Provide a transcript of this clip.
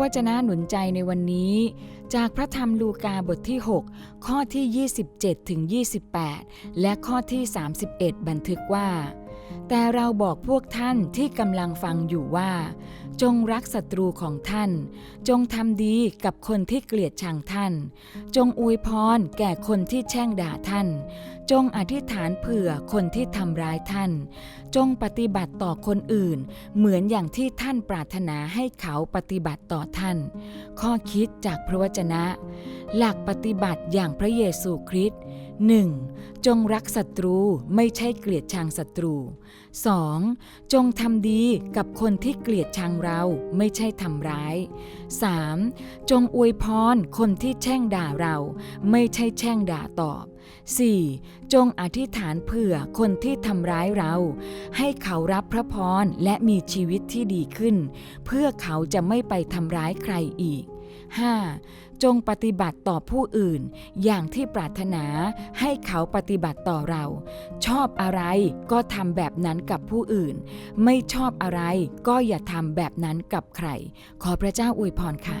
วจนะหนุนใจในวันนี้ จากพระธรรมลูกาบทที่ 6 ข้อที่ 27 ถึง 28 และข้อที่ 31 บันทึกว่า แต่เราบอกพวกท่านที่กำลังฟังอยู่ว่า จงรักศัตรูของท่าน จงทำดีกับคนที่เกลียดชังท่าน จงอวยพรแก่คนที่แช่งด่าท่าน จงอธิษฐานเผื่อคนที่ทำร้ายท่าน จงปฏิบัติต่อคนอื่น เหมือนอย่างที่ท่านปรารถนาให้เขาปฏิบัติต่อท่าน ข้อคิดจากพระวจนะ หลักปฏิบัติอย่างพระเยซูคริสต์ 1. จงรักศัตรูไม่ใช่เกลียดชังศัตรู 2. จงทำดีกับคนที่เกลียดชังเราไม่ใช่ทำร้าย 3. จงอวยพรคนที่แช่งด่าเรา ไม่ใช่แช่งด่าตอบ 4. จงอธิษฐานเผื่อคนที่ทำร้ายเรา ให้เขารับพระพรและมีชีวิตที่ดีขึ้น เพื่อเขาจะไม่ไปทำร้ายใครอีก 5. จงปฏิบัติต่อผู้อื่น อย่างที่ปรารถนาให้เขาปฏิบัติต่อเรา ชอบอะไรก็ทำแบบนั้นกับผู้อื่น ไม่ชอบอะไรก็อย่าทำแบบนั้นกับใคร ขอพระเจ้าอวยพรค่ะ